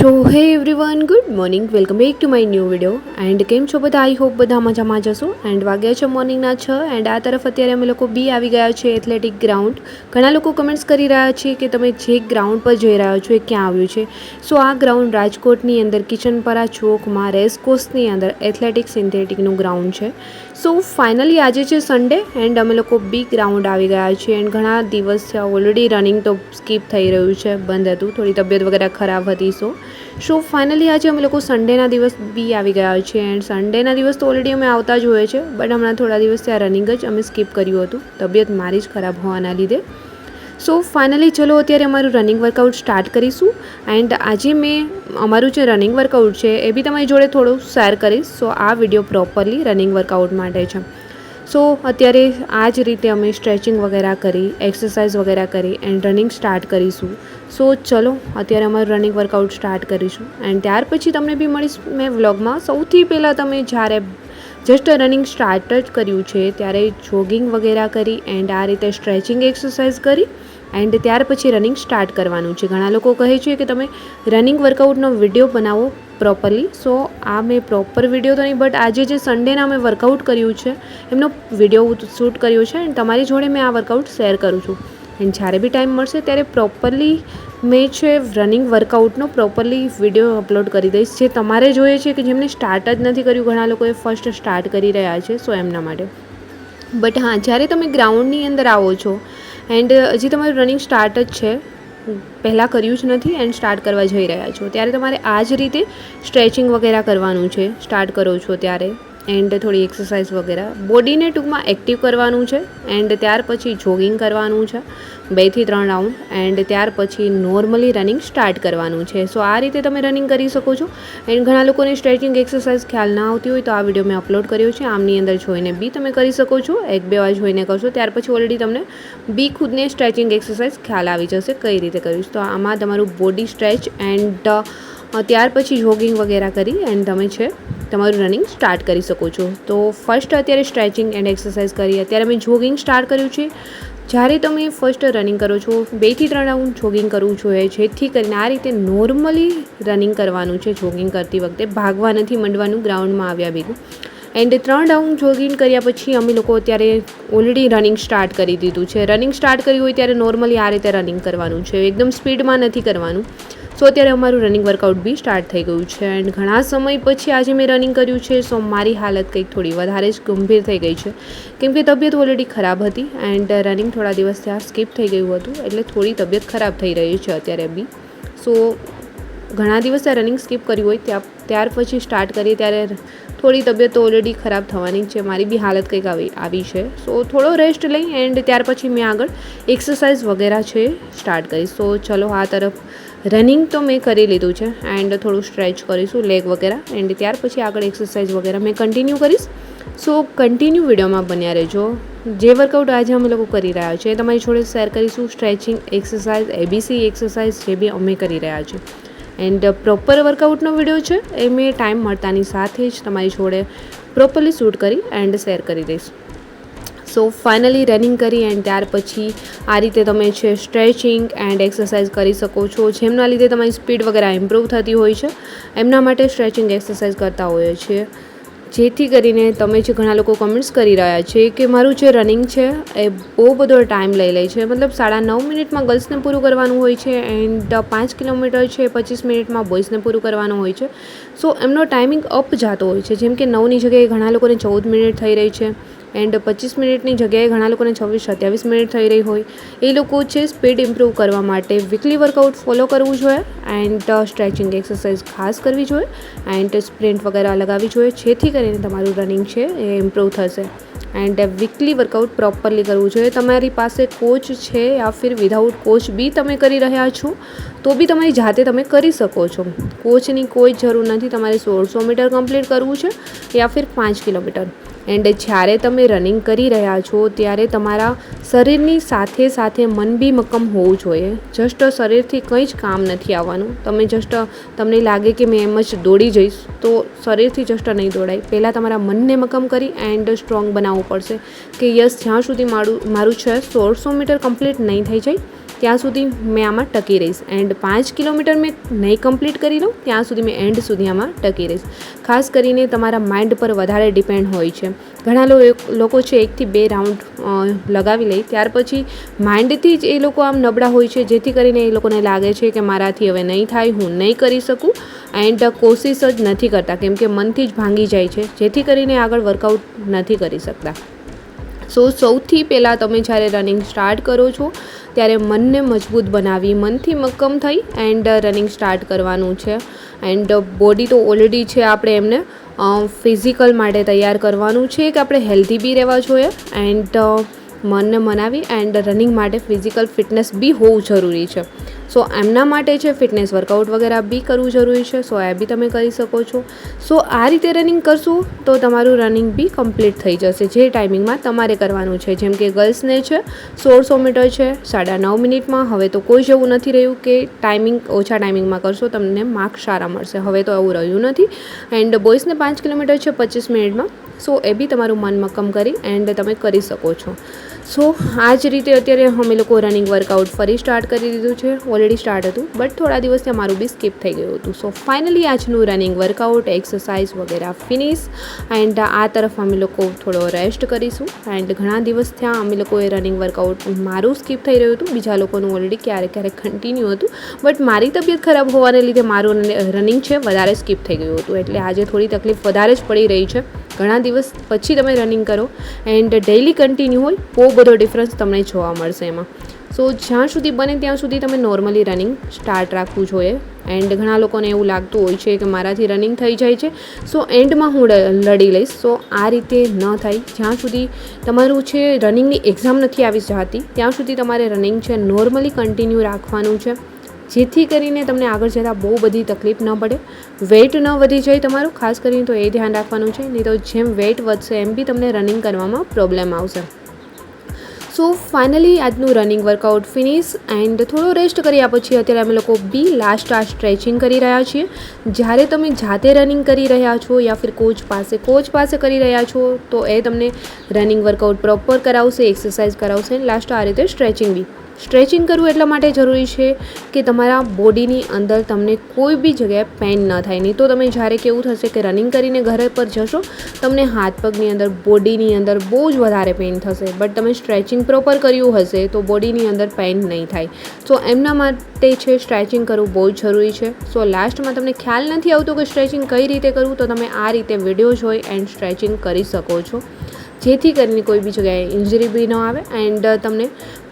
So hey everyone good morning welcome back to my new video and કેમ છો બધા? I hope બધા મજામાં જશો એન્ડ વાગ્યા છે મોર્નિંગના છ એન્ડ આ તરફ અત્યારે અમે લોકો બી આવી ગયા છે એથ્લેટિક ગ્રાઉન્ડ ઘણા લોકો કમેન્ટ્સ કરી રહ્યા છે કે તમે જે ગ્રાઉન્ડ પર જઈ રહ્યા છો એ ક્યાં આવ્યું છે? સો આ ગ્રાઉન્ડ રાજકોટની અંદર કિચનપરા ચોકમાં રેસકોર્સની અંદર એથ્લેટિક સિન્થેટિકનું ગ્રાઉન્ડ છે. સો ફાઇનલી આજે છે સન્ડે એન્ડ અમે લોકો બી ગ્રાઉન્ડ આવી ગયા છીએ. એન્ડ ઘણા દિવસ ઓલરેડી રનિંગ તો સ્કીપ થઈ રહ્યું છે, બંધ હતું. થોડી તબિયત વગેરે ખરાબ હતી સો સો ફાઇનલી આજે અમે લોકો સન્ડેના દિવસ બી આવી ગયા છે એન્ડ સન્ડેના દિવસ તો ઓલરેડી અમે આવતા જ હોય છે બટ હમણાં થોડા દિવસ ત્યાં રનિંગ જ અમે સ્કીપ કર્યું હતું. તબિયત મારી જ ખરાબ હોવાના લીધે. સો ફાઇનલી ચલો અત્યારે અમારું રનિંગ વર્કઆઉટ સ્ટાર્ટ કરીશું એન્ડ આજે મેં અમારું જે રનિંગ વર્કઆઉટ છે એ બી તમારી જોડે થોડું શેર કરીશ. સો આ વીડિયો પ્રોપરલી રનિંગ વર્કઆઉટ માટે છે. સો અત્યારે આ જ રીતે અમે સ્ટ્રેચિંગ વગેરે કરી એક્સરસાઇઝ વગેરે કરી એન્ડ રનિંગ સ્ટાર્ટ કરીશું. સો ચલો, અત્યારે અમારું રનિંગ વર્કઆઉટ સ્ટાર્ટ કરીશું. એન્ડ ત્યાર પછી તમને બી મળીશ મેં વ્લોગમાં સૌથી પહેલાં તમે જ્યારે જસ્ટ રનિંગ સ્ટાર્ટ જ કર્યું છે, ત્યારે જોગિંગ વગેરે કરી એન્ડ આ રીતે સ્ટ્રેચિંગ એક્સરસાઇઝ કરી એન્ડ ત્યાર પછી રનિંગ સ્ટાર્ટ કરવાનું છે. ઘણા લોકો કહે છે કે તમે રનિંગ વર્કઆઉટનો વીડિયો બનાવો પ્રોપરલી સો આ મેં પ્રોપર વીડિયો તો નહીં બટ આજે જે સન્ડેના મેં વર્કઆઉટ કર્યું છે, એમનો વીડિયો શૂટ કર્યો છે એન્ડ તમારી જોડે મેં આ વર્કઆઉટ શેર કરું છું. એન્ડ જ્યારે બી ટાઈમ મળશે, ત્યારે પ્રોપરલી મેં છે રનિંગ વર્કઆઉટનો પ્રોપરલી વીડિયો અપલોડ કરી દઈશ. જે તમારે જોઈએ છે કે જેમને સ્ટાર્ટ જ નથી કર્યું, ઘણા લોકોએ ફર્સ્ટ સ્ટાર્ટ કરી રહ્યા છે સો એમના માટે. બટ હા, જ્યારે તમે ગ્રાઉન્ડની અંદર આવો છો એન્ડ હજી તમારું રનિંગ સ્ટાર્ટ જ છે પહેલાં કર્યું જ નથી એન્ડ સ્ટાર્ટ કરવા જઈ રહ્યા છો. ત્યારે તમારે આ જ રીતે સ્ટ્રેચિંગ વગેરે કરવાનું છે. સ્ટાર્ટ કરો છો ત્યારે. એન્ડ થોડી એક્સરસાઇઝ વગેરે. બોડીને ટૂંકમાં એક્ટિવ કરવાનું છે એન્ડ ત્યાર પછી જોગિંગ કરવાનું છે, બેથી ત્રણ રાઉન્ડ એન્ડ ત્યાર પછી નોર્મલી રનિંગ સ્ટાર્ટ કરવાનું છે. સો આ રીતે તમે રનિંગ કરી શકો છો. એન્ડ ઘણા લોકોને સ્ટ્રેચિંગ એક્સરસાઇઝ ખ્યાલ ના આવતી હોય તો આ વીડિયો મેં અપલોડ કર્યો છે. આમની અંદર જોઈને બી તમે કરી શકો છો. એક, બે વાર જોઈને કરશો. ત્યાર પછી ઓલરેડી તમને બી ખુદને સ્ટ્રેચિંગ એક્સરસાઇઝ ખ્યાલ આવી જશે કઈ રીતે કરીશ તો આમાં તમારું બોડી સ્ટ્રેચ એન્ડ ત્યાર પછી જોગિંગ વગેરે કરી. એન્ડ તમે છે તમારું રનિંગ સ્ટાર્ટ કરી શકો છો. તો ફર્સ્ટ અત્યારે સ્ટ્રેચિંગ એન્ડ એક્સરસાઇઝ કરી. અત્યારે મેં જોગિંગ સ્ટાર્ટ કર્યું છે. જ્યારે તમે ફર્સ્ટ રનિંગ કરો છો બેથી ત્રણ રાઉન્ડ જોગિંગ કરવું જોઈએ જેથી કરીને આ રીતે નોર્મલી રનિંગ કરવાનું છે જોગિંગ કરતી વખતે. ભાગવા નથી, મંડવાનું ગ્રાઉન્ડમાં આવ્યા ભેગું એન્ડ ત્રણ રાઉન્ડ જોગિંગ કર્યા પછી અમે લોકો અત્યારે ઓલરેડી રનિંગ સ્ટાર્ટ કરી દીધું છે. રનિંગ સ્ટાર્ટ કર્યું હોય ત્યારે નોર્મલી આ રીતે રનિંગ કરવાનું છે. એકદમ સ્પીડમાં નથી કરવાનું. સો અત્યારે અમારું રનિંગ વર્કઆઉટ બી સ્ટાર્ટ થઈ ગયું છે એન્ડ ઘણા સમય પછી આજે મેં રનિંગ કર્યું છે સો મારી હાલત કંઈક થોડી વધારે જ ગંભીર થઈ ગઈ છે. કેમ કે તબિયત ઓલરેડી ખરાબ હતી એન્ડ રનિંગ થોડા દિવસ ત્યાં સ્કીપ થઈ ગયું હતું, એટલે થોડી તબિયત ખરાબ થઈ રહી છે અત્યારે બી. સો ઘણા દિવસે રનિંગ સ્કીપ કર્યું હોય, ત્યાં, ત્યાર પછી સ્ટાર્ટ કરીએ ત્યારે થોડી તબિયત તો ઓલરેડી ખરાબ થવાની છે, મારી બી હાલત કંઈક આવી આવી છે. સો થોડો રેસ્ટ લઈ એન્ડ ત્યાર પછી મેં આગળ એક્સરસાઇઝ વગેરે છે સ્ટાર્ટ કરી. સો ચલો આ તરફ રનિંગ તો મેં કરી લીધું છે એન્ડ થોડું સ્ટ્રેચ કરીશું લેગ વગેરે એન્ડ ત્યાર પછી આગળ એક્સરસાઇઝ વગેરે મેં કન્ટિન્યુ કરીશ. સો કન્ટિન્યુ વિડીયોમાં બન્યા રહેજો. જે વર્કઆઉટ આજે અમે લોકો કરી રહ્યા છીએ એ તમારી જોડે શેર કરીશું. સ્ટ્રેચિંગ એક્સરસાઇઝ એબીસી એક્સરસાઇઝ જે બી અમે કરી રહ્યા છીએ. એન્ડ પ્રોપર વર્કઆઉટનો વીડિયો છે એ મેં ટાઈમ મળતાની સાથે જ તમારી જોડે પ્રોપરલી શૂટ કરી એન્ડ શેર કરી દઈશ. સો ફાઇનલી રનિંગ કરી એન્ડ ત્યાર પછી આ રીતે તમે છે સ્ટ્રેચિંગ એન્ડ એક્સરસાઇઝ કરી શકો છો, જેમના લીધે તમારી સ્પીડ વગેરે ઇમ્પ્રૂવ થતી હોય છે. એમના માટે સ્ટ્રેચિંગ એક્સરસાઇઝ કરતા હોઈએ છીએ. જેથી કરીને તમે જે ઘણા લોકો કમેન્ટ્સ કરી રહ્યા છે કે મારું જે રનિંગ છે એ બહુ બધો ટાઈમ લઈ લે છે. મતલબ સાડા નવ મિનિટમાં ગર્લ્સને પૂરું કરવાનું હોય છે એન્ડ પાંચ કિલોમીટર છે પચીસ મિનિટમાં બોયઝને પૂરું કરવાનું હોય છે. સો એમનો ટાઈમિંગ અપ જતો હોય છે. જેમ કે નવની જગ્યાએ ઘણા લોકોને ચૌદ મિનિટ થઈ રહી છે એન્ડ પચીસ મિનિટની જગ્યાએ ઘણા લોકોને છવ્વીસ સત્યાવીસ મિનિટ થઈ રહી હોય. એ લોકો છે સ્પીડ ઇમ્પ્રૂવ કરવા માટે વીકલી વર્કઆઉટ ફોલો કરવું જોઈએ એન્ડ સ્ટ્રેચિંગ એક્સરસાઇઝ ખાસ કરવી જોઈએ એન્ડ સ્પ્રિન્ટ વગેરે લગાવવી જોઈએ. જેથી કરીને તમારું રનિંગ છે એ ઇમ્પ્રૂવ થશે. એન્ડ વીકલી વર્કઆઉટ પ્રોપરલી કરવું જોઈએ. તમારી પાસે કોચ છે યા ફિર વિધાઉટ કોચ બી તમે કરી રહ્યા છો, તો બી તમારી જાતે તમે કરી શકો છો. કોચની કોઈ જરૂર નથી. તમારે સોળસો મીટર કમ્પ્લીટ કરવું છે યા ફિર પાંચ કિલોમીટર. એન્ડ જ્યારે તમે રનિંગ કરી રહ્યા છો, ત્યારે તમારા શરીરની સાથે સાથે મન બી મક્કમ હોવું જોઈએ. જસ્ટ શરીરથી કંઈ જ કામ નથી આવવાનું. તમે જસ્ટ, તમને લાગે કે મેં એમ જ દોડી જઈશ, તો શરીરથી જસ્ટ નહીં દોડાય. પહેલાં તમારા મનને મક્કમ કરી એન્ડ સ્ટ્રોંગ બનાવવું પડશે કે યસ, જ્યાં સુધી મારું મારું છે, સોળસો મીટર કમ્પ્લીટ નહીં થઈ જાય ત્યાં સુધી મેં આમાં ટકી રહીશ. એન્ડ પાંચ કિલોમીટર મેં નહીં કમ્પ્લીટ કરી લઉં, ત્યાં સુધી મેં એન્ડ સુધી આમાં ટકી રહીશ. ખાસ કરીને તમારા માઇન્ડ પર વધારે ડિપેન્ડ હોય છે. ઘણા લોકો છે, એકથી બે રાઉન્ડ લગાવી લે. ત્યાર પછી માઇન્ડથી જ એ લોકો આમ નબળા હોય છે, જેથી કરીને એ લોકોને લાગે છે કે મારાથી હવે નહીં થાય, હું નહીં કરી શકું. એન્ડ કોશિશ જ નથી કરતા, કેમ કે મનથી જ ભાંગી જાય છે. જેથી કરીને આગળ વર્કઆઉટ નથી કરી શકતા. સો સૌથી પહેલાં તમે જ્યારે રનિંગ સ્ટાર્ટ કરો છો ત્યારે મનને મજબૂત બનાવી, મનથી મક્કમ થઈ એન્ડ રનિંગ સ્ટાર્ટ કરવાનું છે. એન્ડ બોડી તો ઓલરેડી છે, આપણે એમને ફિઝિકલ માટે તૈયાર કરવાનું છે કે આપણે હેલ્ધી બી રહેવા જોઈએ. એન્ડ મનને મનાવી એન્ડ રનિંગ માટે ફિઝિકલ ફિટનેસ બી હોવું જરૂરી છે. સો એમના માટે છે ફિટનેસ વર્કઆઉટ વગેરે બી કરવું જરૂરી છે. સો એ બી તમે કરી શકો છો. સો આ રીતે રનિંગ કરશું તો તમારું રનિંગ બી કમ્પ્લીટ થઈ જશે. જે ટાઈમિંગમાં તમારે કરવાનું છે. જેમ કે ગર્લ્સને છે સોળસો મીટર છે, સાડા નવ મિનિટમાં. હવે તો કોઈ જેવું નથી રહ્યું કે ટાઈમિંગ ઓછા ટાઈમિંગમાં કરશો, તમને માર્ક સારા મળશે. હવે તો એવું રહ્યું નથી. એન્ડ બોയ്સને પાંચ કિલોમીટર છે પચીસ મિનિટમાં. સો એ બી તમારું મન મક્કમ કરી એન્ડ તમે કરી શકો છો. સો, આ જ રીતે અત્યારે અમે લોકો રનિંગ વર્કઆઉટ ફરી સ્ટાર્ટ કરી દીધું છે. ઓલરેડી સ્ટાર્ટ હતું બટ થોડા દિવસથી અમારું બી સ્કીપ થઈ ગયું હતું. સો ફાઇનલી આજનું રનિંગ વર્કઆઉટ એક્સરસાઇઝ વગેરે ફિનિશ એન્ડ આ તરફ અમે લોકો થોડો રેસ્ટ કરીશું. એન્ડ ઘણા દિવસ થયા અમે લોકોએ રનિંગ વર્કઆઉટ મારું સ્કીપ થઈ રહ્યું હતું. બીજા લોકોનું ઓલરેડી ક્યારેક ક્યારેક કન્ટિન્યુ હતું. બટ મારી તબિયત ખરાબ હોવાને લીધે મારું રનિંગ છે, વધારે સ્કીપ થઈ ગયું હતું. એટલે આજે થોડી તકલીફ વધારે જ પડી રહી છે. ઘણા દિવસ પછી તમે રનિંગ કરો. એન્ડ ડેઇલી કન્ટિન્યુ હોય બહુ બધો ડિફરન્સ તમને જોવા મળશે એમાં. સો જ્યાં સુધી બને ત્યાં સુધી તમે નોર્મલી રનિંગ સ્ટાર્ટ રાખવું જોઈએ. એન્ડ ઘણા લોકોને એવું લાગતું હોય છે કે મારાથી રનિંગ થઈ જાય છે. સો એન્ડમાં હું લડી લઈશ. સો આ રીતે ન થાય. જ્યાં સુધી તમારું છે રનિંગની એક્ઝામ નથી આવી જતી, ત્યાં સુધી તમારે રનિંગ છે નોર્મલી કન્ટિન્યુ રાખવાનું છે. જેથી કરીને તમને આગળ જતાં બહુ બધી તકલીફ ન પડે. વેઇટ ન વધી જાય તમારું. ખાસ કરીને તો એ ધ્યાન રાખવાનું છે. નહીં તો જેમ વેઇટ વધશે એમ બી તમને રનિંગ કરવામાં પ્રોબ્લેમ આવશે. સો ફાઇનલી આજનું રનિંગ વર્કઆઉટ ફિનિશ એન્ડ થોડો રેસ્ટ કર્યા પછી અત્યારે અમે લોકો બી લાસ્ટ આ સ્ટ્રેચિંગ કરી રહ્યા છીએ. જ્યારે તમે જાતે રનિંગ કરી રહ્યા છો યા ફિર કોચ પાસે કોચ પાસે કરી રહ્યા છો, તો એ તમને રનિંગ વર્કઆઉટ પ્રોપર કરાવશે એક્સરસાઇઝ કરાવશે લાસ્ટ આ રીતે સ્ટ્રેચિંગ બી. સ્ટ્રેચિંગ કરવું એટલા માટે જરૂરી છે કે તમારા બોડીની અંદર તમને કોઈ બી જગ્યાએ પેન ન થાય. નહીં તો તમે જ્યારે કેવું થશે કે રનિંગ કરીને ઘરે પર જશો, તમને હાથ પગની અંદર, બોડીની અંદર બહુ જ વધારે પેઇન થશે. બટ તમે સ્ટ્રેચિંગ પ્રોપર કર્યું હશે તો બોડીની અંદર પેઇન નહીં થાય. સો એમના માટે છે સ્ટ્રેચિંગ કરવું બહુ જ જરૂરી છે. સો લાસ્ટમાં તમને ખ્યાલ નથી આવતો કે સ્ટ્રેચિંગ કઈ રીતે કરવું, તો તમે આ રીતે વીડિયો જોઈ એન્ડ સ્ટ્રેચિંગ કરી શકો છો. જેથી કરીને કોઈ બી જગ્યાએ ઇન્જરી બી ન આવે. એન્ડ તમને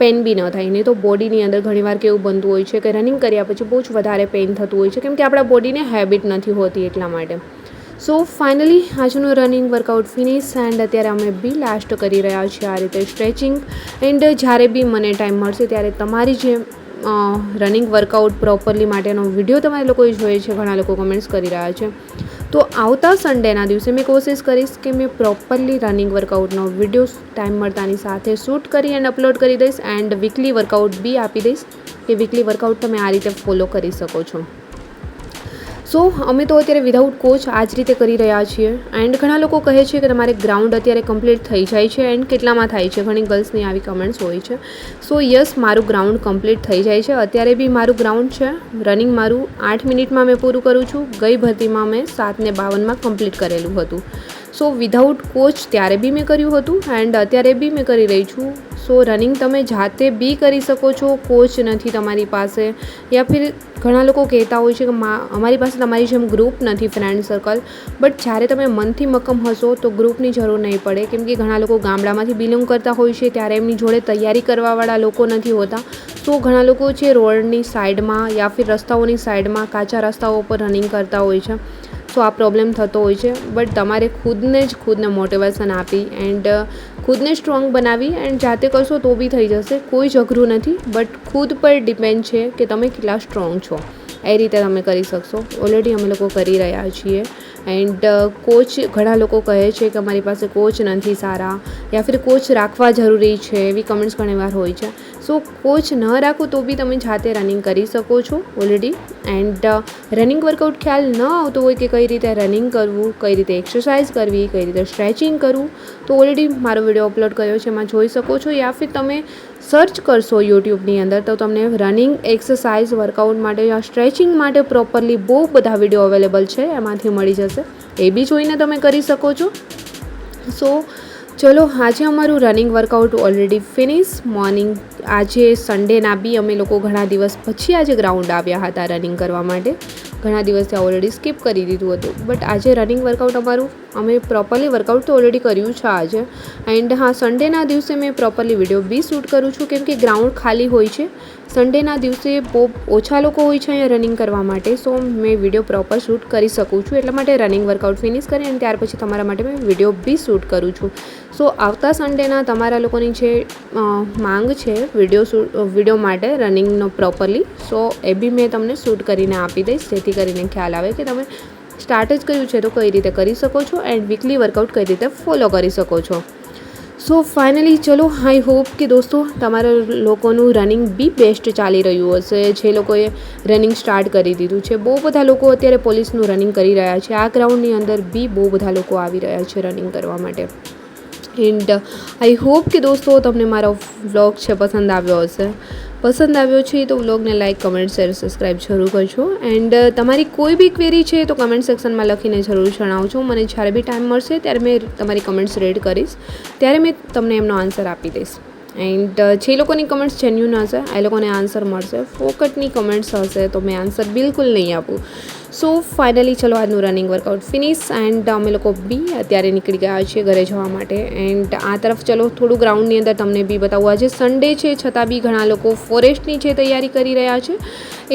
પેન બી ન થાય. નહીં તો બોડીની અંદર ઘણીવાર કેવું બનતું હોય છે કે રનિંગ કર્યા પછી બહુ જ વધારે પેઇન થતું હોય છે. કેમ કે આપણા બોડીને હેબિટ નથી હોતી એટલા માટે. સો ફાઇનલી આજનું રનિંગ વર્કઆઉટ ફિનિશ એન્ડ અત્યારે અમે બી લાસ્ટ કરી રહ્યા છીએ આ રીતે સ્ટ્રેચિંગ એન્ડ જ્યારે બી મને ટાઈમ મળશે ત્યારે તમારી જે રનિંગ વર્કઆઉટ પ્રોપરલી માટેનો વીડિયો તમારે લોકોએ જોઈએ છે. ઘણા લોકો કમેન્ટ્સ કરી રહ્યા છે. તો આવતા સન્ડેના દિવસે મેં કોશિશ કરીશ કે મેં પ્રોપરલી રનિંગ વર્કઆઉટનો વીડિયો ટાઈમ મળતાની સાથે શૂટ કરી એન્ડ અપલોડ કરી દઈશ એન્ડ વીકલી વર્કઆઉટ બી આપી દઈશ કે વીકલી વર્કઆઉટ તમે આ રીતે ફોલો કરી શકો છો. સો, અમે તો અત્યારે વિધાઉટ કોચ આ જ રીતે કરી રહ્યા છીએ. એન્ડ ઘણા લોકો કહે છે કે તમારે ગ્રાઉન્ડ અત્યારે કમ્પ્લીટ થઈ જાય છે એન્ડ કેટલામાં થાય છે? ઘણી ગર્લ્સની આવી કમેન્ટ્સ હોય છે. સો યસ મારું ગ્રાઉન્ડ કમ્પ્લીટ થઈ જાય છે. અત્યારે બી મારું ગ્રાઉન્ડ છે. રનિંગ મારું આઠ મિનિટમાં મેં પૂરું કરું છું. ગઈ ભરતીમાં મેં સાતને બાવનમાં કમ્પ્લીટ કરેલું હતું. સો વિધાઉટ કોચ ત્યારે બી મેં કર્યું હતું એન્ડ અત્યારે બી મેં કરી રહી છું. સો રનિંગ તમે જાતે બી કરી શકો છો કોચ નથી તમારી પાસે. યા ફિર ઘણા લોકો કહેતા હોય છે કે અમારી પાસે તમારી જેમ ગ્રુપ નથી ફ્રેન્ડ સર્કલ બટ જ્યારે તમે મનથી મક્કમ હશો તો ગ્રુપની જરૂર નહીં પડે. કેમ કે ઘણા લોકો ગામડામાંથી બિલોંગ કરતા હોય છે, ત્યારે એમની જોડે તૈયારી કરવાવાળા લોકો નથી હોતા. તો ઘણા લોકો છે રોડની સાઈડમાં યા ફિર રસ્તાઓની સાઈડમાં કાચા રસ્તાઓ પર રનિંગ કરતા હોય છે. સો આ પ્રોબ્લેમ થતો હોય છે. બટ તમારે ખુદને જ ખુદને મોટિવેશન આપી એન્ડ ખુદને સ્ટ્રોંગ બનાવી એન્ડ જાતે કરશો તો બી થઈ જશે. કોઈ જ અઘરું નથી. બટ ખુદ પર ડિપેન્ડ છે કે તમે કેટલા સ્ટ્રોંગ છો. એ રીતે તમે કરી શકશો. ઓલરેડી અમે લોકો કરી રહ્યા છીએ. એન્ડ કોચ ઘણા લોકો કહે છે કે અમારી પાસે કોચ નથી સારા. યા ફિર કોચ રાખવા જરૂરી છે એવી કમેન્ટ્સ ઘણીવાર હોય છે. સો કોચ ન રાખો તો બી તમે જાતે રનિંગ કરી શકો છો ઓલરેડી એન્ડ રનિંગ વર્કઆઉટ ખ્યાલ ન આવતો હોય કે કઈ રીતે રનિંગ કરવું, કઈ રીતે એક્સરસાઇઝ કરવી, કઈ રીતે સ્ટ્રેચિંગ કરવું, તો ઓલરેડી મારો વીડિયો અપલોડ કર્યો છે, એમાં જોઈ શકો છો. યા ફિર તમે સર્ચ કરશો યુટ્યુબની અંદર, તો તમને રનિંગ એક્સરસાઇઝ વર્કઆઉટ માટે યા સ્ટ્રેચિંગ માટે પ્રોપરલી બહુ બધા વીડિયો અવેલેબલ છે, એમાંથી મળી જશે. એ બી જોઈને તમે કરી શકો છો. સો ચલો, આજે અમારું running workout already finish morning આજે સન્ડેના બી અમે લોકો ઘણા દિવસ પછી આજે ગ્રાઉન્ડ આવ્યા હતા રનિંગ કરવા માટે. ઘણા દિવસથી ઓલરેડી સ્કીપ કરી દીધું હતું. બટ આજે રનિંગ વર્કઆઉટ અમારું, અમે પ્રોપરલી વર્કઆઉટ તો ઓલરેડી કર્યું છે આજે. એન્ડ હા સન્ડેના દિવસે મેં પ્રોપરલી વીડિયો બી શૂટ કરું છું. કેમ કે ગ્રાઉન્ડ ખાલી હોય છે. સન્ડેના દિવસે બહુ ઓછા લોકો હોય છે અહીંયા રનિંગ કરવા માટે સો મેં વીડિયો પ્રોપર શૂટ કરી શકું છું. એટલા માટે રનિંગ વર્કઆઉટ ફિનિશ કરી અને ત્યાર પછી તમારા માટે મેં વીડિયો બી શૂટ કરું છું. સો આવતા સન્ડેના તમારા લોકોની જે માંગ છે વીડિયો શૂટ વીડિયો માટે રનિંગનો પ્રોપરલી સો એ બી મેં તમને શૂટ કરીને આપી દઈશ. જેથી કરીને ખ્યાલ આવે કે તમે સ્ટાર્ટ જ કર્યું છે તો કઈ રીતે કરી શકો છો એન્ડ વીકલી વર્કઆઉટ કઈ રીતે ફોલો કરી શકો છો. સો ફાઇનલી ચલો આઈ હોપ કે દોસ્તો, તમારા લોકોનું રનિંગ બી બેસ્ટ ચાલી રહ્યું હશે. જે લોકોએ રનિંગ સ્ટાર્ટ કરી દીધું છે. બહુ બધા લોકો અત્યારે પોલીસનું રનિંગ કરી રહ્યા છે. આ ગ્રાઉન્ડની અંદર બી બહુ બધા લોકો આવી રહ્યા છે રનિંગ કરવા માટે. એન્ડ આઈ હોપ કે દોસ્તો, તમને મારો વ્લોગ છે, પસંદ આવ્યો હશે. પસંદ આવ્યો છે તો વ્લોગને લાઇક કમેન્ટ, શેર સબસ્ક્રાઈબ જરૂર કરજો. એન્ડ તમારી કોઈ બી ક્વેરી છે તો કમેન્ટ સેક્શનમાં લખીને જરૂર જણાવજો. મને જ્યારે બી ટાઈમ મળશે ત્યારે મેં તમારી કમેન્ટ્સ રેડ કરીશ. ત્યારે મેં તમને એમનો આન્સર આપી દઈશ. એન્ડ જે લોકોની કમેન્ટ્સ જેન્યુન હશે, એ લોકોને આન્સર મળશે. ફોકટની કમેન્ટ્સ હશે તો મેં આન્સર બિલકુલ નહીં આપું. સો ફાઇનલી ચલો આજનું રનિંગ વર્કઆઉટ ફિનિશ એન્ડ અમે લોકો બી અત્યારે નીકળી ગયા છીએ ઘરે જવા માટે એન્ડ આ તરફ ચલો થોડું ગ્રાઉન્ડની અંદર તમને બી બતાવું. આજે સન્ડે છે, છતાં બી ઘણા લોકો ફોરેસ્ટની જે તૈયારી કરી રહ્યા છે,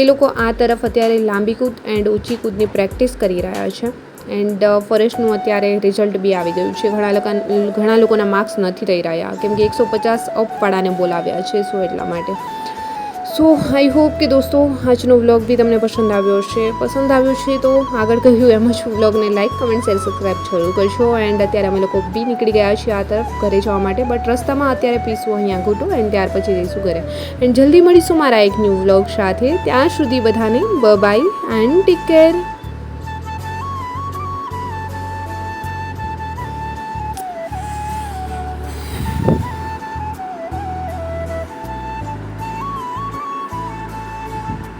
એ લોકો આ તરફ અત્યારે લાંબી કૂદ એન્ડ ઊંચી કૂદની પ્રેક્ટિસ કરી રહ્યા છે એન્ડ ફોરેસ્ટનું અત્યારે રિઝલ્ટ બી આવી ગયું છે. ઘણા લોકો, ઘણા લોકોના માર્ક્સ નથી રહી રહ્યા, કેમ કે એકસો પચાસ અપવાળાને બોલાવ્યા છે, સો એટલા માટે. સો આઈ હોપ કે દોસ્તો, આજનો વ્લોગ બી તમને પસંદ આવ્યો હશે. પસંદ આવ્યો છે તો આગળ કહ્યું એમ જ વ્લોગને લાઇક કમેન્ટ શેર સબસ્ક્રાઈબ જરૂર કરશો એન્ડ અત્યારે અમે લોકો બી નીકળી ગયા છીએ આ તરફ ઘરે જવા માટે. બટ રસ્તામાં અત્યારે પીશું અહીંયા ઘૂટું એન્ડ ત્યાર પછી જઈશું ઘરે. એન્ડ જલ્દી મળીશું મારા એક ન્યૂ વ્લોગ સાથે. ત્યાં સુધી બધાને બ બાય એન્ડ ટેક કેર